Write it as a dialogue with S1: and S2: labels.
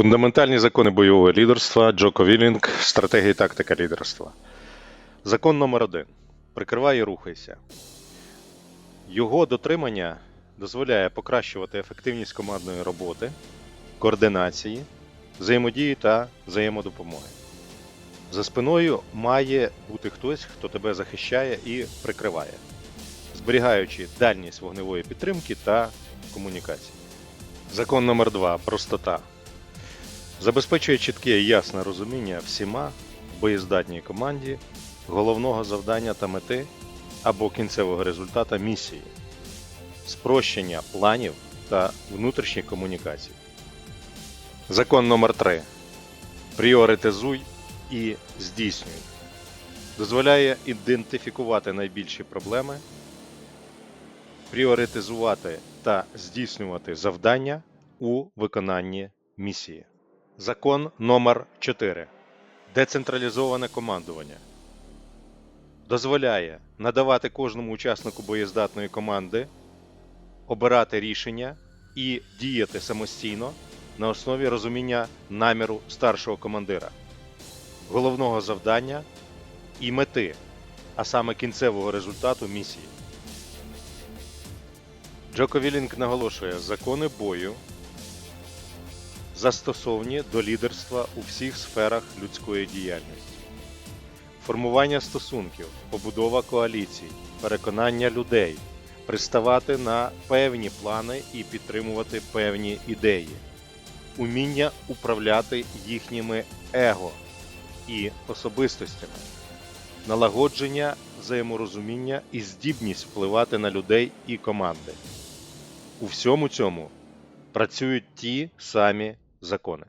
S1: Фундаментальні закони бойового лідерства Джоко Вілінг, і тактика лідерства. Закон номер один. Прикривай і рухайся. Його дотримання дозволяє покращувати ефективність командної роботи, координації, взаємодії та взаємодопомоги. За спиною має бути хтось, хто тебе захищає і прикриває, зберігаючи дальність вогневої підтримки та комунікації. Закон номер 2 простота. Забезпечує чітке і ясне розуміння всіма боєздатній команді головного завдання та мети або кінцевого результата місії, спрощення планів та внутрішніх комунікацій. Закон номер 3 Пріоритизуй і здійснюй. Дозволяє ідентифікувати найбільші проблеми, пріоритизувати та здійснювати завдання у виконанні місії. Закон номер 4 Децентралізоване командування. Дозволяє надавати кожному учаснику боєздатної команди обирати рішення і діяти самостійно на основі розуміння наміру старшого командира, головного завдання і мети, а саме кінцевого результату місії. Джоко Вілінг наголошує, закони бою застосовні до лідерства у всіх сферах людської діяльності. Формування стосунків, побудова коаліцій, переконання людей, приставати на певні плани і підтримувати певні ідеї, уміння управляти їхніми его і особистостями, налагодження взаєморозуміння і здібність впливати на людей і команди. У всьому цьому працюють ті самі закони.